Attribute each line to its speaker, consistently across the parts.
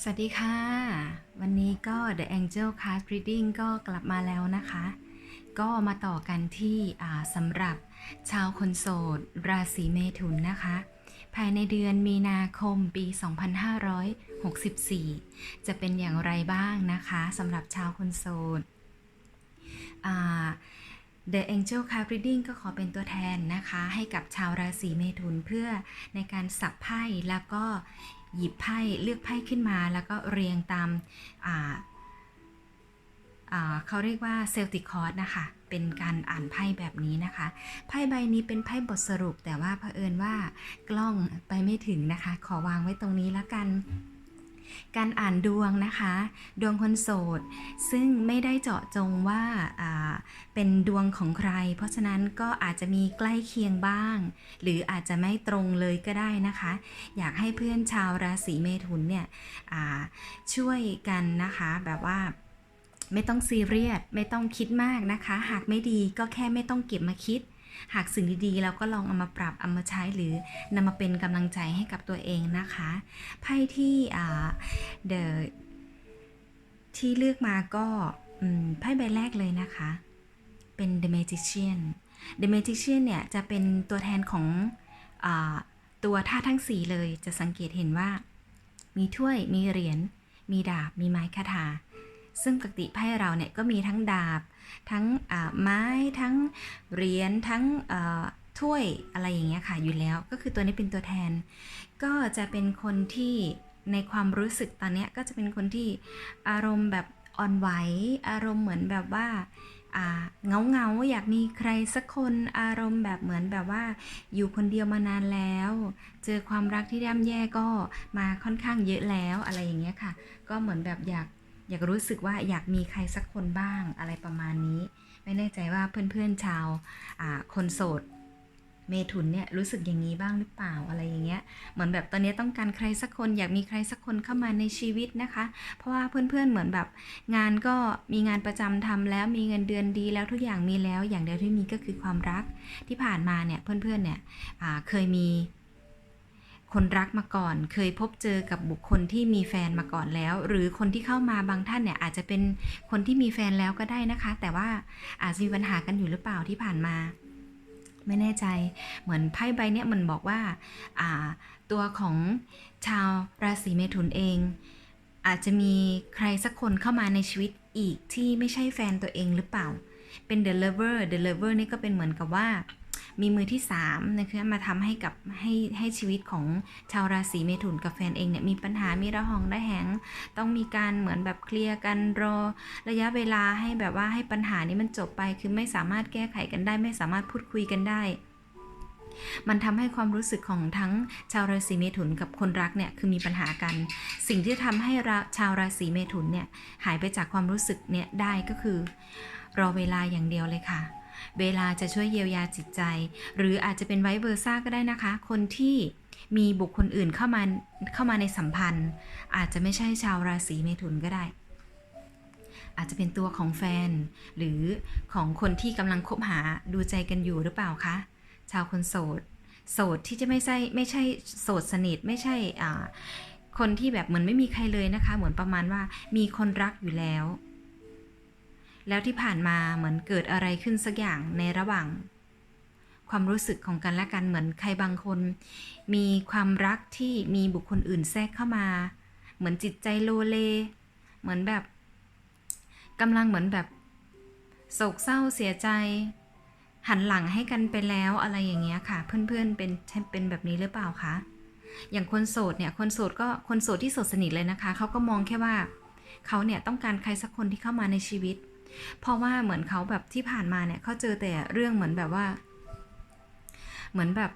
Speaker 1: สวัสดีค่ะ วันนี้ก็ The Angel Card Reading ก็กลับมาแล้วนะคะ ก็มาต่อกันที่สำหรับชาวคนโสด ราศีเมถุนนะคะ ภายในเดือนมีนาคมปี 2564 จะเป็นอย่างไรบ้างนะคะสำหรับชาวคนโสด The Angel Card Reading ก็ขอเป็นตัวแทนนะคะ ให้กับชาวราศีเมถุนเพื่อในการสับไพ่แล้วก็ หยิบไพ่เลือกไพ่ขึ้นมา แล้วก็เรียงตามาาเขาเรียกว่าเซลติคอร์สนะคะ เป็นการอ่านไพ่แบบนี้นะคะ ไพ่ใบนี้เป็นไพ่บทสรุป แต่ว่าเผอิญว่ากล้องไปไม่ถึงนะคะ ขอวางไว้ตรงนี้แล้วกัน การอ่านดวงนะคะ ดวงคนโสด ซึ่งไม่ได้เจาะจงว่าาเป็นดวงของใคร เพราะฉะนั้นก็อาจจะมีใกล้เคียงบ้าง หรืออาจจะไม่ตรงเลยก็ได้นะคะ อยากให้เพื่อนชาวราศีเมถุนเนี่ยช่วยกันนะคะแบบว่าไม่ต้องซีเรียสไม่ต้องคิดมากนะคะ หากไม่ดีก็แค่ไม่ต้องเก็บมาคิด หากสิ่งดีๆเราก็ลองเอามาปรับเอามาใช้หรือนำมาเป็นกำลังใจให้กับตัวเองนะคะไพ่ที่อ่า The ที่เลือกมาก็ไพ่ใบแรกเลยนะคะ เป็น The Magician The Magician เนี่ยจะเป็นตัวแทนของอตัวท่าทั้งสีเลยจะสังเกตเห็นว่า มีถ้วยมีเหรียญมีดาบมีไม้คาถาซึ่งปกติไพ่เราเนี่ยก็มีทั้งดาบ ทั้งไม้ทั้งเหรียญทั้งถ้วยอะไรอย่างเงี้ยค่ะอยู่แล้วก็คือตัวนี้เป็นตัวแทน ก็จะเป็นคนที่ในความรู้สึกตอนเนี้ยก็จะเป็นคนที่อารมณ์แบบอ่อนไหว อารมณ์เหมือนแบบว่าเงาเงาอยากมีใครสักคนอารมณ์แบบเหมือนแบบว่า อยู่คนเดียวมานานแล้ว เจอความรักที่ย่ำแย่ก็มาค่อนข้างเยอะแล้วอะไรอย่างเงี้ยค่ะ ก็เหมือนแบบอยาก อยากรู้สึกว่าอยากมีใครสักคนบ้างอะไรประมาณนี้ ไม่แน่ใจว่าเพื่อนๆชาวอ่าคนโสดเมถุนเนี่ยรู้สึกอย่างนี้บ้างหรือเปล่าอะไรอย่างเงี้ยเหมือนแบบตอนนี้ต้องการใครสักคนอยากมีใครสักคนเข้ามาในชีวิตนะคะ เพราะว่าเพื่อนๆเหมือนแบบ งานก็มีงานประจำทำแล้วมีเงินเดือนดีแล้วทุกอย่างมีแล้วอย่างเดียวที่มีก็คือความรักที่ผ่านมาเนี่ยเพื่อนๆเนี่ยเคยมี คนรักมาก่อน เคยพบเจอกับบุคคลที่มีแฟนมาก่อนแล้ว หรือคนที่เข้ามาบางท่านเนี่ยอาจจะเป็นคนที่มีแฟนแล้วก็ได้นะคะ แต่ว่าอาจจะมีปัญหากันอยู่หรือเปล่าที่ผ่านมา ไม่แน่ใจ เหมือนไพ่ใบเนี้ยมันบอกว่าอ่า ตัวของชาวราศีเมถุนเอง อาจจะมีใครสักคนเข้ามาในชีวิตอีกที่ไม่ใช่แฟนตัวเองหรือเปล่า เป็น the lover the lover นี่ก็เป็นเหมือนกับว่า มีมือที่3นะคะมาทำให้กับให้ให้ชีวิตของชาวราศีเมถุนกับแฟนเองเนี่ยมีปัญหามีระหองระแหง ต้องมีการเหมือนแบบเคลียร์กันรอระยะเวลาให้แบบว่าให้ปัญหานี้มันจบไป คือไม่สามารถแก้ไขกันได้ ไม่สามารถพูดคุยกันได้มันทำให้ความรู้สึกของทั้งชาวราศีเมถุนกับคนรักเนี่ยคือมีปัญหากัน สิ่งที่ทำให้ชาวราศีเมถุนเนี่ยหายไปจากความรู้สึกเนี่ยได้ก็คือ รอเวลาอย่างเดียวเลยค่ะ เวลาจะช่วยเยียวยาจิตใจ หรืออาจจะเป็นไวเวอร์ซ่าก็ได้นะคะ คนที่มีบุคคลอื่นเข้ามาเข้ามาในสัมพันธ์ อาจจะไม่ใช่ชาวราศีเมถุนก็ได้ อาจจะเป็นตัวของแฟน หรือของคนที่กำลังคบหาดูใจกันอยู่หรือเปล่าคะชาวคนโสด โสดที่จะไม่ใช่ไม่ใช่โสดสนิทไม่ใช่อ่าคนที่แบบเหมือนไม่มีใครเลยนะคะ เหมือนประมาณว่ามีคนรักอยู่แล้ว แล้วที่ผ่านมาเหมือนเกิดอะไรขึ้นสักอย่างในระหว่าง ความรู้สึกของกันและกันเหมือนใครบางคน มีความรักที่มีบุคคลอื่นแทรกเข้ามา เหมือนจิตใจโลเล เหมือนแบบกำลังเหมือนแบบโศกเศร้าเสียใจ หันหลังให้กันไปแล้วอะไรอย่างเงี้ยค่ะ เพื่อนๆเป็นเป็นแบบนี้หรือเปล่าคะอย่างคนโสดเนี่ยคนโสดก็คนโสดที่โสดสนิทเลยนะคะเขาก็มองแค่ว่าเขาเนี่ยต้องการใครสักคนที่เข้ามาในชีวิต เพราะว่าเหมือนเขาแบบที่ผ่านมาเนี่ยเขาเจอแต่เรื่องเหมือนแบบว่า เหมือนแบบ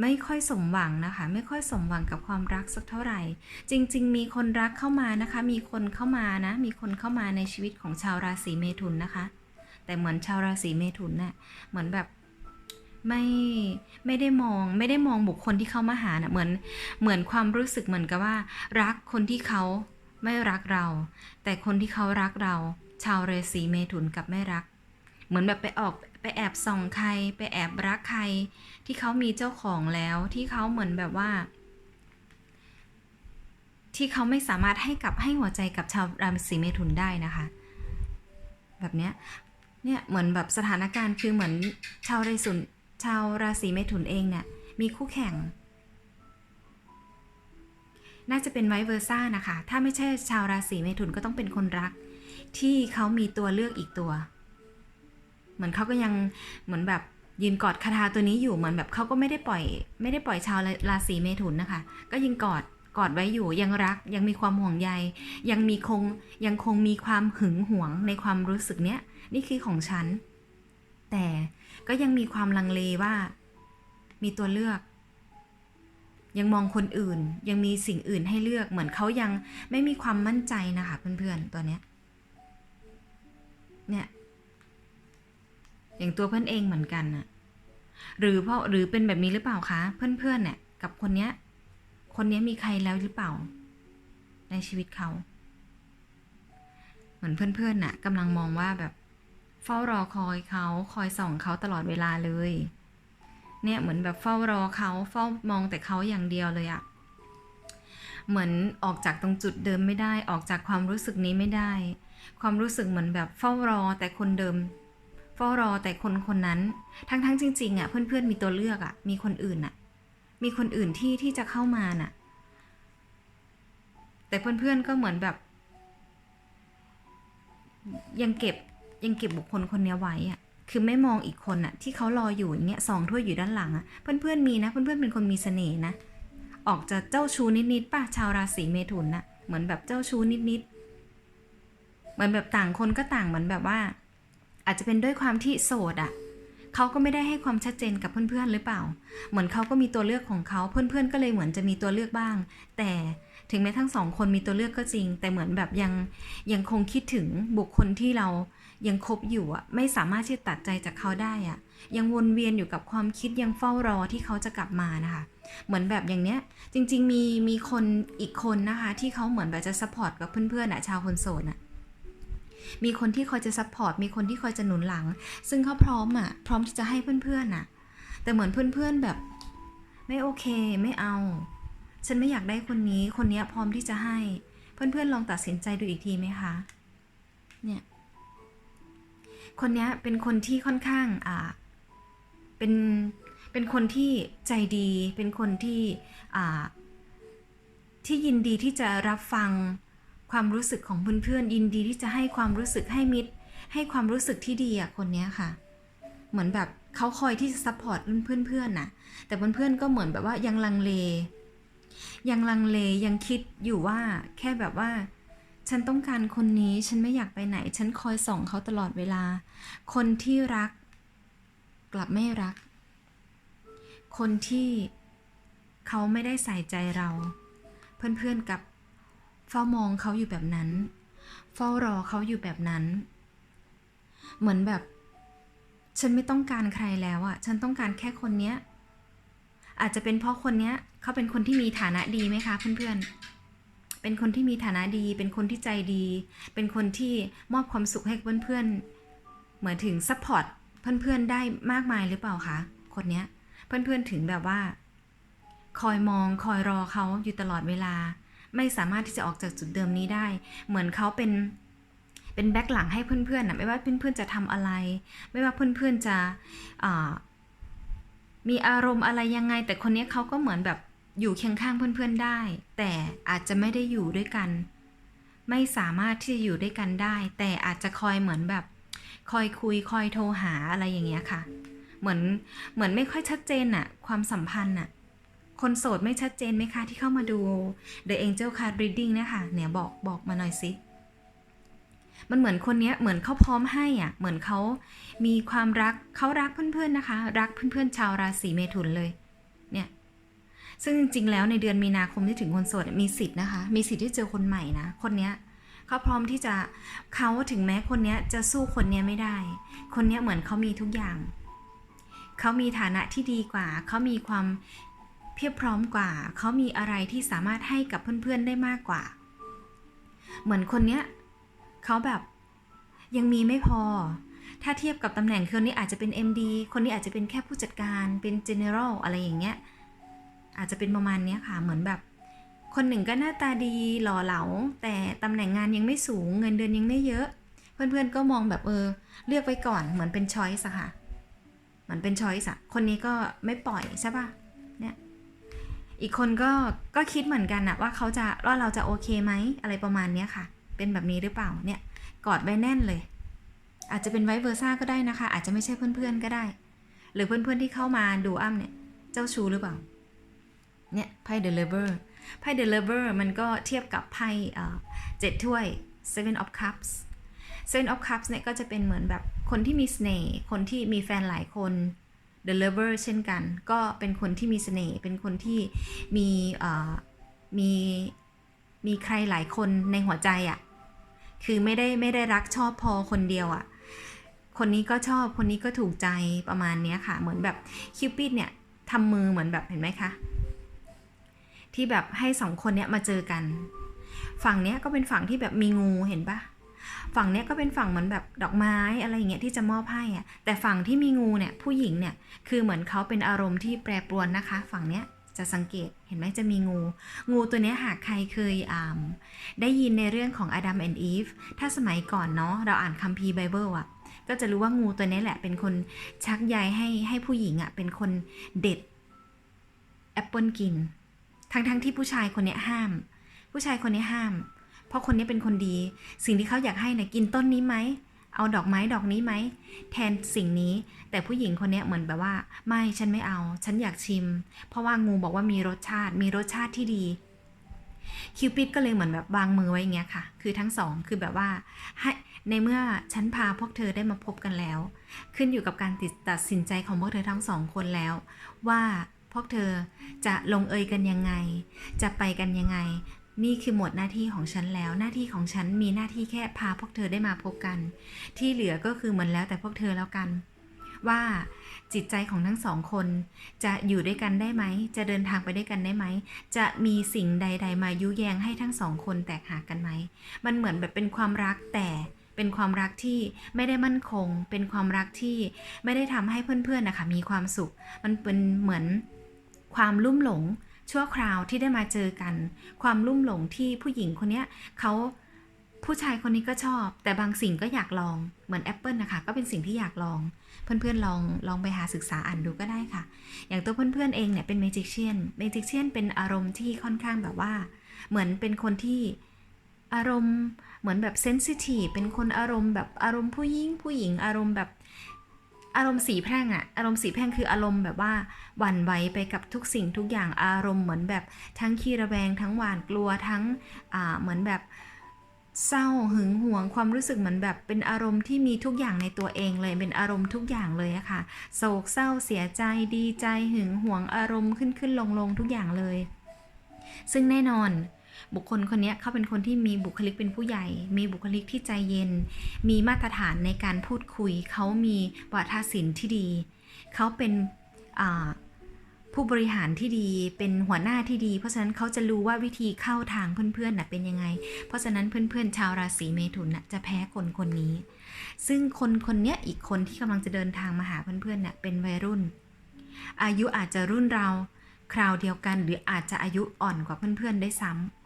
Speaker 1: ไม่ค่อยสมหวังนะคะ ไม่ค่อยสมหวังกับความรักสักเท่าไหร่ จริง ๆ มีคนรักเข้ามานะคะ มีคนเข้ามานะ มีคนเข้ามาในชีวิตของชาวราศีเมถุนนะคะ แต่เหมือนชาวราศีเมถุนเนี่ยเหมือนแบบไม่ไม่ได้มองไม่ได้มองบุคคลที่เข้ามาหานะเหมือนเหมือนความรู้สึกเหมือนกับว่า รักคนที่เขา ไม่รักเรา แต่คนที่เขารักเรา ชาวราศีเมถุนกับไม่รัก เหมือนแบบไปออกไปแอบส่องใคร ไปแอบรักใคร ที่เขามีเจ้าของแล้วที่เขาเหมือนแบบว่า ที่เขาไม่สามารถให้กับให้หัวใจกับชาวราศีเมถุนได้นะคะ แบบเนี้ยเนี่ยเหมือนแบบสถานการณ์คือเหมือนชาวราศีชาวราศีเมถุนเองเนี่ยมีคู่แข่ง น่าจะเป็นไวเวอร์ซ่านะคะ ถ้าไม่ใช่ชาวราศีเมถุนก็ต้องเป็นคนรัก ที่เขามีตัวเลือกอีกตัว เหมือนเขาก็ยังเหมือนแบบยืนกอดคาถาตัวนี้อยู่เหมือนแบบเขาก็ไม่ได้ปล่อย ไม่ได้ปล่อยชาวราศีเมถุนนะคะ ก็ยังกอดกอดไว้อยู่ยังรักยังมีความห่วงใย ยังมีคงยังคงมีความหึงหวงในความรู้สึกเนี้ยนี่คือของฉัน แต่ก็ยังมีความลังเลว่า มีตัวเลือก ยังมองคนอื่น ยังมีสิ่งอื่นให้เลือกเหมือนเขายังไม่มีความมั่นใจนะคะเพื่อนๆตัวเนี้ยเนี่ยอย่างตัวเพื่อนเองเหมือนกันน่ะหรือเพราะหรือเป็นแบบนี้หรือเปล่าคะเพื่อนๆเนี่ยกับคนเนี้ยคนเนี้ยมีใครแล้วหรือเปล่า ในชีวิตเขา เหมือนเพื่อนๆน่ะกำลังมองว่าแบบเฝ้ารอคอยเขาคอยส่องเขาตลอดเวลาเลย เนี่ยเหมือนแบบเฝ้ารอเขาเฝ้ามองแต่เขาอย่างเดียวเลยอะเหมือนออกจากตรงจุดเดิมไม่ได้ออกจากความรู้สึกนี้ไม่ได้ ความรู้สึกเหมือนแบบเฝ้ารอแต่คนเดิม เฝ้ารอแต่คนคนนั้น ทั้งๆจริงๆอะเพื่อนๆมีตัวเลือกอะมีคนอื่นอะ มีคนอื่นที่ที่จะเข้ามาน่ะ แต่เพื่อนๆก็เหมือนแบบ ยังเก็บยังเก็บบุคคลคนนี้ไว้อะ คือไม่มองอีกคนอะที่เขารออยู่อย่างเงี้ยสองถ้วยอยู่ด้านหลังอะเพื่อนๆมีนะ เพื่อนๆเป็นคนมีเสน่ห์นะ ออกจะเจ้าชู้นิดๆป่ะชาวราศีเมถุนน่ะเหมือนแบบเจ้าชู้นิดๆเหมือนแบบต่างคนก็ต่างเหมือนแบบว่า อาจจะเป็นด้วยความที่โสดอะเขาก็ไม่ได้ให้ความชัดเจนกับเพื่อนๆหรือเปล่า เหมือนเขาก็มีตัวเลือกของเขาเพื่อนๆก็เลยเหมือนจะมีตัวเลือกบ้าง แต่ถึงแม้ทั้งสองคนมีตัวเลือกก็จริง แต่เหมือนแบบยังยังคงคิดถึงบุคคลที่เรา ยังคบอยู่อะไม่สามารถที่จะตัดใจจากเขาได้อะ ยังวนเวียนอยู่กับความคิดยังเฝ้ารอที่เขาจะกลับมานะคะ เหมือนแบบอย่างเนี้ย จริง ๆ มีมีคนอีกคนนะคะ ที่เขาเหมือนแบบจะซัพพอร์ตกับเพื่อนๆอะชาวคนโสดอะมีคนที่คอยจะซัพพอร์ตมีคนที่คอยจะหนุนหลัง ซึ่งเขาพร้อมอะ พร้อมที่จะให้เพื่อนๆน่ะ แต่เหมือนเพื่อนๆแบบ ไม่โอเคไม่เอา ฉันไม่อยากได้คนนี้ คนเนี้ยพร้อมที่จะให้ เพื่อนๆลองตัดสินใจดูอีกทีไหมคะ เนี่ย คนนี้เป็นคนที่ค่อนข้างอ่าเป็นเป็นคนที่ใจดี เป็นคนที่อ่าที่ยินดีที่จะรับฟังความรู้สึกของเพื่อนๆยินดีที่จะให้ความรู้สึกให้มิตร ให้ความรู้สึกที่ดีอะคนเนี้ยค่ะ เหมือนแบบเขาคอยที่จะซัพพอร์ตเพื่อนๆน่ะแต่เพื่อนๆก็เหมือนแบบว่ายังลังเล ยังลังเลยังคิดอยู่ว่าแค่แบบว่า ฉันต้องการคนนี้ฉันไม่อยากไปไหน ฉันคอยส่องเขาตลอดเวลา คนที่รัก กลับไม่รัก คนที่เขาไม่ได้ใส่ใจเรา เพื่อนๆกับเฝ้ามองเขาอยู่แบบนั้น เฝ้ารอเขาอยู่แบบนั้น เหมือนแบบ ฉันไม่ต้องการใครแล้วอะฉันต้องการแค่คนเนี้ยอาจจะเป็นเพราะคนเนี้ยเขาเป็นคนที่มีฐานะดีไหมคะเพื่อนๆ เป็นคนที่มีฐานะดี เป็นคนที่ใจดี เป็นคนที่มอบความสุขให้เพื่อนๆ เหมือนถึงซัพพอร์ตเพื่อนๆได้มากมายหรือเปล่าคะ คนเนี้ยเพื่อนๆถึงแบบว่า คอยมองคอยรอเขาอยู่ตลอดเวลา ไม่สามารถที่จะออกจากจุดเดิมนี้ได้ เหมือนเขาเป็นเป็นแบ็คหลังให้เพื่อนๆนะไม่ว่าเพื่อนๆจะทำอะไร ไม่ว่าเพื่อนๆจะอ่ามีอารมณ์อะไรยังไง แต่คนนี้เขาก็เหมือนแบบ อยู่เคียงข้างเพื่อนๆได้ แต่อาจจะไม่ได้อยู่ด้วยกัน ไม่สามารถที่จะอยู่ด้วยกันได้ แต่อาจจะคอยเหมือนแบบ คอยคุยคอยโทรหาอะไรอย่างเงี้ยค่ะ เหมือนเหมือนไม่ค่อยชัดเจนอะความสัมพันธ์อะคนโสดไม่ชัดเจนไหมคะที่เข้ามาดู The Angel Card Reading เนี่ยค่ะเนี่ยบอกบอกมาหน่อยสิมันเหมือนคนเนี้ยเหมือนเขาพร้อมให้อะ เหมือนเขามีความรักเขารักเพื่อนๆนะคะ รักเพื่อนๆชาวราศีเมถุนเลยเนี่ย ซึ่งจริงๆแล้วในเดือนมีนาคมที่ถึงคนโสดมีสิทธิ์นะคะ มีสิทธิ์ที่เจอคนใหม่นะ คนเนี้ยเขาพร้อมที่จะเขาถึงแม้คนเนี้ยจะสู้คนเนี้ยไม่ได้ คนเนี้ยเหมือนเขามีทุกอย่าง เขามีฐานะที่ดีกว่า เขามีความเพียบพร้อมกว่า เขามีอะไรที่สามารถให้กับเพื่อนๆได้มากกว่า เหมือนคนเนี้ยเขาแบบยังมีไม่พอ ถ้าเทียบกับตำแหน่งคนนี้อาจจะเป็น MD คนนี้อาจจะเป็นแค่ผู้จัดการ เป็น General อะไรอย่างเงี้ย อาจจะเป็นประมาณนี้ค่ะ เหมือนแบบ คนหนึ่งก็หน้าตาดีหล่อเหลา แต่ตำแหน่งงานยังไม่สูงเงินเดือนยังไม่เยอะ เพื่อนๆก็มองแบบเออ เลือกไว้ก่อนเหมือนเป็นช้อยส์ค่ะเหมือนเป็นช้อยส์อะคนนี้ก็ไม่ปล่อยใช่ปะเนี่ยอีกคนก็ก็คิดเหมือนกันอะว่าเขาจะว่าเราจะโอเคไหมอะไรประมาณเนี้ยค่ะ เป็นแบบนี้หรือเปล่าเนี่ยกอดไว้แน่นเลย อาจจะเป็นไวเวอร์ซ่าก็ได้นะคะ อาจจะไม่ใช่เพื่อนๆก็ได้ หรือเพื่อนๆที่เข้ามาดูอ้ำเนี่ย เจ้าชู้หรือเปล่า เนี่ยไพ่ The Lover ไพ่ The Lover มันก็เทียบกับไพ่เจ็ดถ้วย Seven of Cups Seven of Cups เนี่ยก็จะเป็นเหมือนแบบคนที่มีเสน่ห์คนที่มีแฟนหลายคน The Lover เช่นกัน ก็เป็นคนที่มีเสน่ห์เป็นคนที่มีมีมีใครหลายคนในหัวใจอะ่ะคือไม่ได้ไม่ได้รักชอบพอคนเดียวอะ่ะคนนี้ก็ชอบคนนี้ก็ถูกใจประมาณนี้ค่ะ เหมือนแบบคิวปิดเนี่ยทำมือเหมือนแบบเห็นไหมคะ ที่แบบให้สองคนเนี้ยมาเจอกัน ฝั่งเนี้ยก็เป็นฝั่งที่แบบมีงูเห็นปะฝั่งเนี้ยก็เป็นฝั่งเหมือนแบบดอกไม้อะไรอย่างเงี้ยที่จะมอบให้อะแต่ฝั่งที่มีงูเนี่ยผู้หญิงเนี่ยคือเหมือนเขาเป็นอารมณ์ที่แปรปรวนนะคะ ฝั่งเนี้ยจะสังเกตเห็นไหมจะมีงู งูตัวเนี้ยหากใครเคยอ่าได้ยินในเรื่องของ Adam and Eve ถ้าสมัยก่อนเนาะเราอ่านคัมภีร์ไบเบิลอะก็จะรู้ว่างูตัวนี้แหละเป็นคนชักใยให้ให้ผู้หญิงอะเป็นคนเด็ดแอปเปิลกิน ทั้งๆทที่ผู้ชายคนนี้ห้าม ผู้ชายคนนี้ห้าม เพราะคนนี้เป็นคนดี สิ่งที่เขาอยากให้นะกินต้นนี้ไหมเอาดอกไม้ดอกนี้ไหมแทนสิ่งนี้ แต่ผู้หญิงคนนี้เหมือนแบบว่า ไม่ฉันไม่เอา ฉันอยากชิม เพราะว่างูบอกว่ามีรสชาติ มีรสชาติที่ดีคิวปิดก็เลยเหมือนแบบวางมือไว้อย่างเงี้ยค่ะ คือทั้งสองคือแบบว่าให้ในเมื่อฉันพาพวกเธอได้มาพบกันแล้ว ขึ้นอยู่กับการตัดสินใจของพวกเธอทั้งสองคนแล้ว ว่า พวกเธอจะลงเอยกันยังไง จะไปกันยังไง นี่คือหมดหน้าที่ของฉันแล้ว หน้าที่ของฉันมีหน้าที่แค่พาพวกเธอได้มาพบกัน ที่เหลือก็คือเหมือนแล้วแต่พวกเธอแล้วกัน ว่าจิตใจของทั้งสองคน จะอยู่ด้วยกันได้ไหม จะเดินทางไปด้วยกันได้ไหม จะมีสิ่งใด ๆ มายุแยงให้ทั้งสองคนแตกหักกันไหม มันเหมือนแบบเป็นความรักแต่เป็นความรักที่ไม่ได้มั่นคง เป็นความรักที่ไม่ได้ทำให้เพื่อนๆนะคะมีความสุข มันเป็นเหมือน ความลุ่มหลงชั่วคราวที่ได้มาเจอกัน ความลุ่มหลงที่ผู้หญิงคนเนี้ยเขาผู้ชายคนนี้ก็ชอบ แต่บางสิ่งก็อยากลองเหมือนแอปเปิลนะคะ ก็เป็นสิ่งที่อยากลอง เพื่อนๆลองลองไปหาศึกษาอ่านดูก็ได้ค่ะ อย่างตัวเพื่อนๆเองเนี่ยเป็นเมจิกเชียนเมจิกเชียนเป็นอารมณ์ที่ค่อนข้างแบบว่า เหมือนเป็นคนที่อารมณ์เหมือนแบบเซนซิทีฟเป็นคนอารมณ์แบบอารมณ์ผู้หญิงผู้หญิงอารมณ์แบบ อารมณ์สีแพร่งอะอารมณ์สีแพร่งคืออารมณ์แบบว่าหวั่นไหวไปกับทุกสิ่งทุกอย่างอารมณ์เหมือนแบบทั้งขี้ระแวง ทั้งหวาดกลัวทั้งอ่าเหมือนแบบเศร้าหึงหวงความรู้สึกเหมือนแบบเป็นอารมณ์ที่มีทุกอย่างในตัวเองเลยเป็นอารมณ์ทุกอย่างเลยอะค่ะโศกเศร้าเสียใจดีใจหึงหวงอารมณ์ขึ้นขึ้นลงลงทุกอย่างเลย ซึ่งแน่นอน บุคคลคนนี้เขาเป็นคนที่มีบุคลิกเป็นผู้ใหญ่ มีบุคลิกที่ใจเย็น มีมาตรฐานในการพูดคุย เขามีวาทศิลป์ที่ดี เขาเป็นผู้บริหารที่ดีเป็นหัวหน้าที่ดี เพราะฉะนั้นเขาจะรู้ว่าวิธีเข้าทางเพื่อนๆน่ะเป็นยังไง เพราะฉะนั้นเพื่อนๆ ชาวราศีเมถุนน่ะจะแพ้คนคนนี้ ซึ่งคนคนนี้อีกคนที่กำลังจะเดินทางมาหาเพื่อนๆน่ะเป็นวัยรุ่น อายุอาจจะรุ่นเราคราวเดียวกันหรืออาจจะอายุอ่อนกว่าเพื่อนๆได้ซ้ำ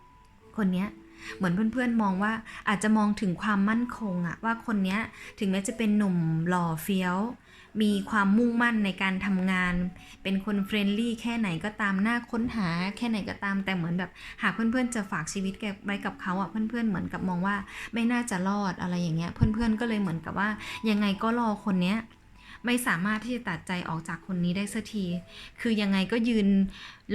Speaker 1: คนเนี้ยเหมือนเพื่อนๆมองว่าอาจจะมองถึงความมั่นคงอะว่าคนเนี้ยถึงแม้จะเป็นหนุ่มหล่อเฟี้ยว มีความมุ่งมั่นในการทำงาน เป็นคนเฟรนลี่แค่ไหนก็ตามหน้าค้นหา แค่ไหนก็ตามแต่เหมือนแบบหากเพื่อนๆจะฝากชีวิตแกไว้กับเขาอะเพื่อนๆเหมือนกับมองว่าไม่น่าจะรอดอะไรอย่างเงี้ยเพื่อนๆก็เลยเหมือนกับว่ายังไงก็รอคนเนี้ย ไม่สามารถที่จะตัดใจออกจากคนนี้ได้สักที คือยังไงก็ยืน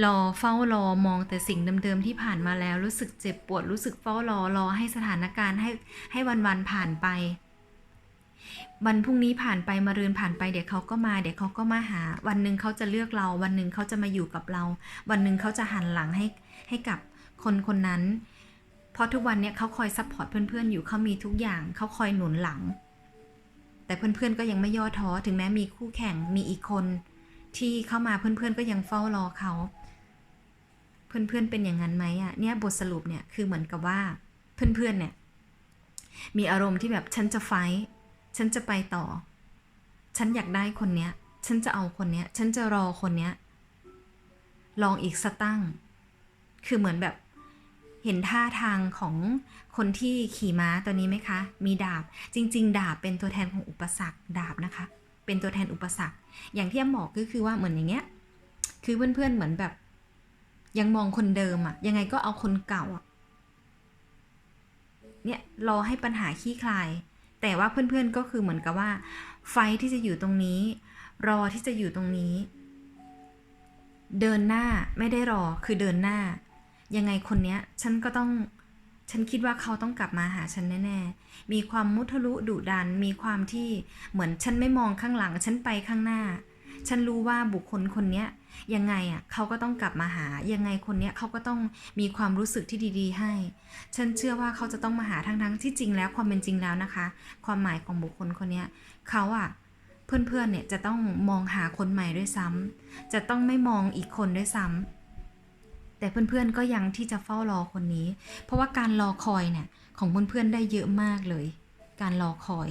Speaker 1: รอเฝ้ารอมองแต่สิ่งเดิมๆที่ผ่านมาแล้ว รู้สึกเจ็บปวดรู้สึกเฝ้ารอรอให้สถานการณ์ให้ให้วันๆผ่านไปวันพรุ่งนี้ผ่านไปมารืนผ่านไปเดี๋ยวเขาก็มาเดี๋ยวเขาก็มาหา วันหนึ่งเขาจะเลือกเรา วันหนึ่งเขาจะมาอยู่กับเรา วันหนึ่งเขาจะหันหลังให้ให้กับคนคนนั้น เพราะทุกวันเนี้ยเขาคอยซัพพอร์ตเพื่อนๆอยู่เขามีทุกอย่างเขาคอยหนุนหลัง แต่เพื่อนๆก็ยังไม่ย่อท้อถึงแม้มีคู่แข่งมีอีกคน ที่เข้ามาเพื่อนๆก็ยังเฝ้ารอเขา เพื่อนๆเป็นอย่างนั้นไหมอะเนี่ยบทสรุปเนี่ยคือเหมือนกับว่าเพื่อนๆเนี่ยมีอารมณ์ที่แบบฉันจะไฟฉันจะไปต่อ ฉันอยากได้คนเนี้ย ฉันจะเอาคนเนี้ย ฉันจะรอคนเนี้ย ลองอีกสักตั้ง คือเหมือนแบบ เห็นท่าทางของคนที่ขี่ม้าตัวนี้ไหมคะ มีดาบ จริง ๆ ดาบเป็นตัวแทนของอุปสรรคดาบนะคะ เป็นตัวแทนอุปสรรค อย่างที่แอมบอกก็คือว่าเหมือนอย่างเงี้ย คือเพื่อนๆ เหมือนแบบ ยังมองคนเดิมอะยังไงก็เอาคนเก่าอะเนี่ยรอให้ปัญหาขี้คลาย แต่ว่าเพื่อนๆ ก็คือเหมือนกับว่า ไฟที่จะอยู่ตรงนี้ รอที่จะอยู่ตรงนี้ เดินหน้าไม่ได้รอคือเดินหน้า ยังไงคนเนี้ย ฉันก็ต้อง ฉันคิดว่าเขาต้องกลับมาหาฉันแน่ๆ มีความมุทะลุดุดัน มีความที่เหมือนฉันไม่มองข้างหลัง ฉันไปข้างหน้า ฉันรู้ว่าบุคคลคนเนี้ยยังไงอะเขาก็ต้องกลับมาหา ยังไงคนเนี้ยเขาก็ต้องมีความรู้สึกที่ดี ๆ ให้ ฉันเชื่อว่าเขาจะต้องมาหาทั้งๆที่จริงแล้วความเป็นจริงแล้วนะคะ ความหมายของบุคคลคนเนี้ยเขาอะเพื่อนๆเนี่ยจะต้องมองหาคนใหม่ด้วยซ้ำจะต้องไม่มองอีกคนด้วยซ้ำ แต่เพื่อนๆก็ยังที่จะเฝ้ารอคนนี้ เพราะว่าการรอคอยเนี่ยของเพื่อนๆได้เยอะมากเลย การรอคอย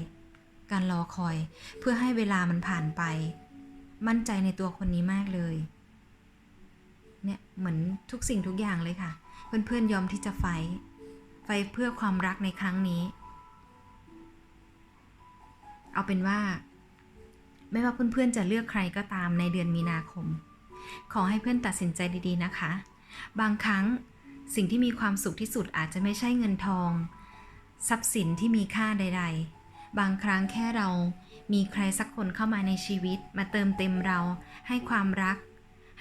Speaker 1: การรอคอย เพื่อให้เวลามันผ่านไป มั่นใจในตัวคนนี้มากเลย เนี่ยเหมือนทุกสิ่งทุกอย่างเลยค่ะ เพื่อนๆยอมที่จะไฟท์ไฟท์เพื่อความรักในครั้งนี้ เอาเป็นว่า ไม่ว่าเพื่อนๆจะเลือกใครก็ตามในเดือนมีนาคม ขอให้เพื่อนตัดสินใจดีๆนะคะ บางครั้งสิ่งที่มีความสุขที่สุดอาจจะไม่ใช่เงินทอง ทรัพย์สินที่มีค่าใด ๆ บางครั้งแค่เรามีใครสักคนเข้ามาในชีวิต มาเติมเต็มเรา ให้ความรัก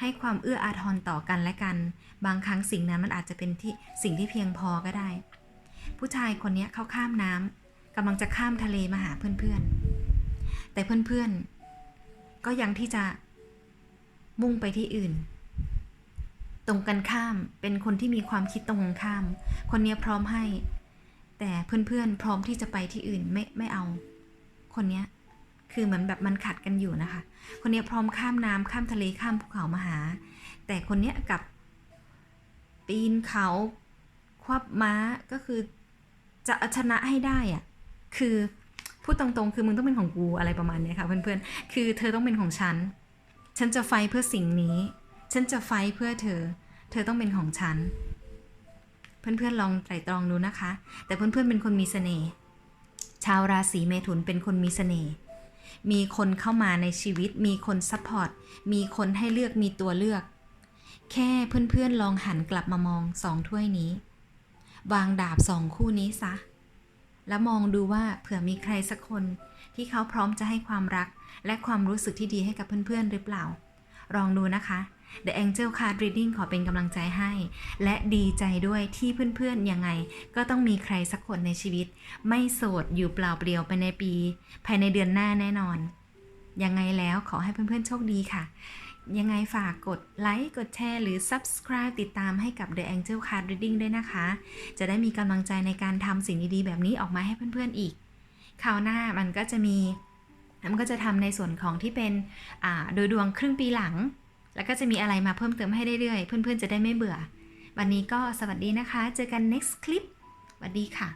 Speaker 1: ให้ความเอื้ออาทรต่อกันและกัน บางครั้งสิ่งนั้นมันอาจจะเป็นที่สิ่งที่เพียงพอก็ได้ ผู้ชายคนนี้เขาข้ามน้ำกำลังจะข้ามทะเลมาหาเพื่อนๆ แต่เพื่อนๆ ก็ยังที่จะมุ่งไปที่อื่น ตรงกันข้าม เป็นคนที่มีความคิดตรงกันข้าม คนนี้พร้อมให้ แต่เพื่อนๆ พร้อมที่จะไปที่อื่นไม่ไม่เอา คนนี้คือเหมือนแบบมันขัดกันอยู่นะคะ คนนี้พร้อมข้ามน้ำข้ามทะเลข้ามภูเขามาหา แต่คนนี้กับปีนเขาควับม้าก็คือจะชนะให้ได้อะคือพูดตรงๆ คือมึงต้องเป็นของกูอะไรประมาณนี้ค่ะเพื่อนๆ คือเธอต้องเป็นของฉัน ฉันจะไฟเพื่อสิ่งนี้ ฉันจะไฟเพื่อเธอ เธอต้องเป็นของฉัน เพื่อนๆลองไตร่ตรองดูนะคะ แต่เพื่อนๆเป็นคนมีเสน่ห์ชาวราศีเมถุนเป็นคนมีเสน่ห์มีคนเข้ามาในชีวิต มีคนซัพพอร์ต มีคนให้เลือกมีตัวเลือก แค่เพื่อนๆลองหันกลับมามองสองถ้วยนี้ วางดาบสองคู่นี้ซะ แล้วมองดูว่าเผื่อมีใครสักคน ที่เขาพร้อมจะให้ความรัก และความรู้สึกที่ดีให้กับเพื่อนๆหรือเปล่า ลองดูนะคะ The Angel Card Reading ขอเป็นกำลังใจให้ และดีใจด้วยที่เพื่อนๆยังไง ก็ต้องมีใครสักคนในชีวิต ไม่โสดอยู่เปล่าเปลี่ยวไปในปี ภายในเดือนหน้าแน่นอน ยังไงแล้วขอให้เพื่อนๆโชคดีค่ะ ยังไงฝากกดไลค์กดแชร์หรือ Subscribe ติดตามให้กับ The Angel Card Reading ด้วยนะคะ จะได้มีกำลังใจในการทำสิ่งดีๆแบบนี้ออกมาให้เพื่อนๆอีกคราวหน้ามันก็จะมีมันก็จะทำในส่วนของที่เป็นโดยดวงครึ่งปีหลัง แล้วก็จะมีอะไรมาเพิ่มเติมให้เรื่อยๆ เพื่อนๆ จะได้ไม่เบื่อ วันนี้ก็สวัสดีนะคะ เจอกัน next clip สวัสดีค่ะ